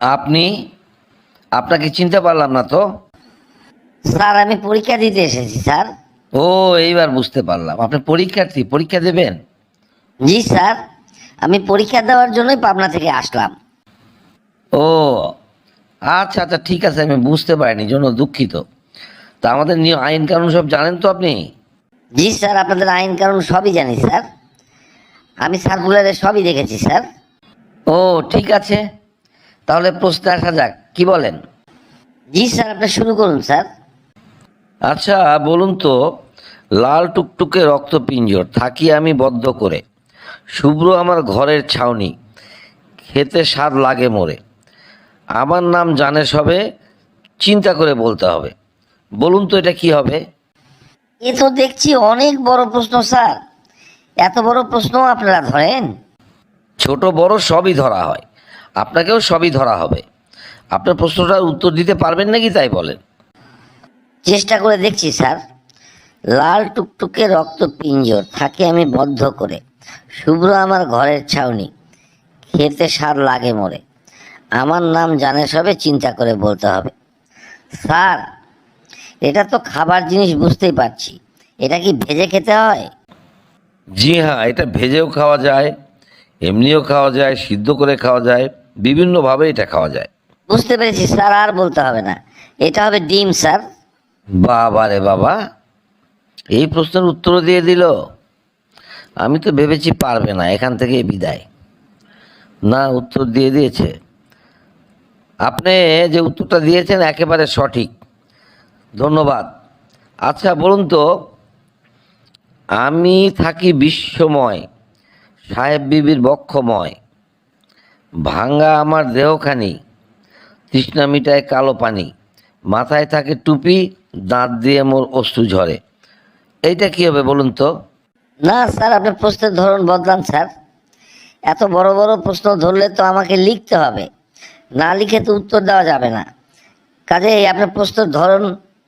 আপনি আপনাকে চিনতে পারলাম না তো। স্যার আমি পরীক্ষা দিতে এসেছি স্যার। ও এইবার বুঝতে পারলাম। আপনি পরীক্ষার্থী পরীক্ষা দেবেন? জি স্যার। আমি পরীক্ষা দেওয়ার জন্যই পাবনা থেকে আসলাম। ও আচ্ছা আচ্ছা ঠিক আছে আমি বুঝতে পারিনি জন্য দুঃখিত। তা আমাদের নিয়ম আইন কানুন সব জানেন তো আপনি? জি স্যার আপনাদের আইন কানুন সবই জানি স্যার। আমি সার্কুলারে সবই দেখেছি স্যার। ও ঠিক আছে। তাহলে প্রশ্নে আসা যাক কি বলেন? জি স্যার আপনি শুরু করুন স্যার। আচ্ছা বলুন তো লাল টুকটুকে রক্তপিঞ্জর থাকি আমি বদ্ধ করে। শুভ্র আমার ঘরের ছাউনি খেতে স্বাদ লাগে মোরে। আমার নাম জানে সবে চিন্তা করে বলতে হবে। বলুন তো এটা কি হবে? এ তো দেখছি অনেক বড় প্রশ্ন স্যার। এত বড় প্রশ্ন আপনারা ধরেন? ছোট বড় সবই ধরা হয়। আপনাকেও সবই ধরা হবে। আপনার প্রশ্নটার উত্তর দিতে পারবেন নাকি তাই বলেন? চেষ্টা করে দেখছি স্যার। লাল টুকটুকে রক্ত পিঞ্জর থাকে আমি বদ্ধ করে। শুভ্র আমার ঘরের ছাউনি খেতে সার লাগে মোরে। আমার নাম জানে সবে চিন্তা করে বলতে হবে। স্যার এটা তো খাবার জিনিস বুঝতেই পারছি। এটা কি ভেজে খেতে হয়? জি হ্যাঁ এটা ভেজেও খাওয়া যায় এমনিও খাওয়া যায় সিদ্ধ করে খাওয়া যায়। বিভিন্নভাবে এটা খাওয়া যায়। বুঝতে পেরেছি স্যার আর বলতে হবে না। এটা হবে ডিম স্যার। বাবা রে বাবা এই প্রশ্নের উত্তর দিয়ে দিল। আমি তো ভেবেছি পারবে না এখান থেকে বিদায়। না উত্তর দিয়ে দিয়েছে। আপনি যে উত্তরটা দিয়েছেন একেবারে সঠিক। ধন্যবাদ। আচ্ছা বলুন তো আমি থাকি বিশ্বময় সাহেব বিবির বক্ষময়। ভাঙ্গা আমার দেহখানি তৃষ্ণা মিটায় কালো পানি মাথায় থাকে টুপি দাঁত দিয়ে মোর অশ্রু ঝরে। এইটা কি হবে বলুন তো? না স্যার আপনার প্রশ্নের ধরন বদলান স্যার। এত বড় বড় প্রশ্ন ধরলে তো আমাকে লিখতে হবে। না লিখে তো উত্তর দেওয়া যাবে না। কাজেই আপনার প্রশ্নের ধরন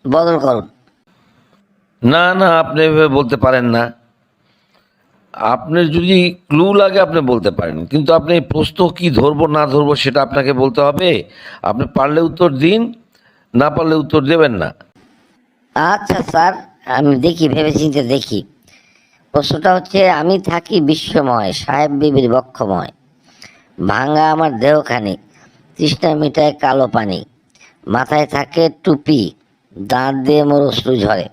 বদল করুন। না না আপনি এভাবে বলতে পারেন না। আপনার যদি ক্লু লাগে, আপনি বলতে পারেন। কিন্তু আপনি প্রশ্ন কি ধরবো, না ধরবো, সেটা আপনাকে বলতে হবে। আপনি পারলে উত্তর দিন, না পারলে উত্তর দেবেন না। আচ্ছা স্যার, আমি দেখি, ভেবেচিন্তে দেখি। প্রশ্নটা হচ্ছে, আমি থাকি বিশ্বময়, সাহেব বিবির বক্ষময়। ভাঙা আমার দেহখানি, তৃষ্ণা মিটায় কালো পানি। মাথায় থাকে টুপি, দাঁত দিয়ে মোর অশ্রু ঝরে।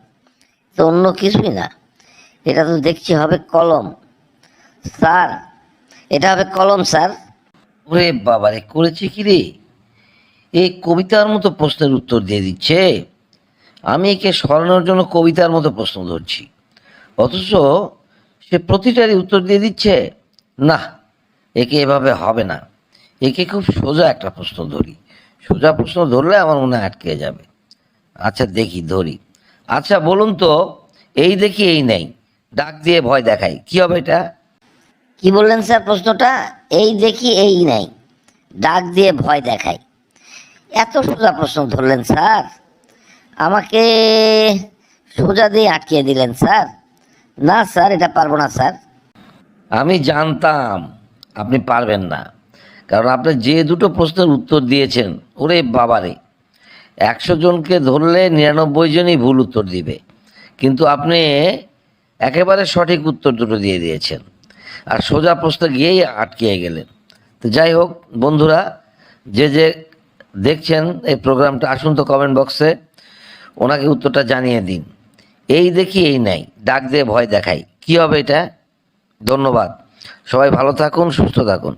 তো অন্য কিছুই না। এটা তো দেখছি হবে কলম। স্যার, এটা হবে কলম, স্যার। ওরে বাবারে, করেছে কি রে? এই কবিতার মতো প্রশ্নের উত্তর দিয়ে দিচ্ছে। আমি একে সরানোর জন্য কবিতার মতো প্রশ্ন ধরছি। অথচ সে প্রতিটারই উত্তর দিয়ে দিচ্ছে, না, একে এভাবে হবে না। একে খুব সোজা একটা প্রশ্ন ধরি। সোজা প্রশ্ন ধরলে আমার মনে আটকে যাবে। আচ্ছা দেখি, ধরি। আচ্ছা বলুন তো, এই দেখি, এই নেই। ডাক দিয়ে ভয় দেখাই। কি হবে এটা? কি বললেন স্যার প্রশ্নটা? এই দেখি এই নাই। ডাক দিয়ে ভয় দেখাই। এত সোজা প্রশ্ন ধরলেন স্যার। আমাকে সোজা দিয়ে আটকিয়ে দিলেন স্যার। না স্যার এটা পারব না স্যার। আমি জানতাম আপনি পারবেন না। কারণ আপনি যে দুটো প্রশ্নের উত্তর দিয়েছেন ওরে বাবারে। একশো জনকে ধরলে নিরানব্বই জনই ভুল উত্তর দিবে। কিন্তু আপনি একেবারে সঠিক উত্তর দুটো দিয়ে দিয়েছেন। আর সোজা প্রশ্ন গিয়েই আটকিয়ে গেলেন। তো যাই হোক, বন্ধুরা, যে যে দেখছেন এই প্রোগ্রামটা, আসুন তো কমেন্ট বক্সে ওনাকে উত্তরটা জানিয়ে দিন। এই দেখি, এই নাই। ডাক দিয়ে ভয় দেখাই। কি হবে এটা? ধন্যবাদ। সবাই ভালো থাকুন, সুস্থ থাকুন।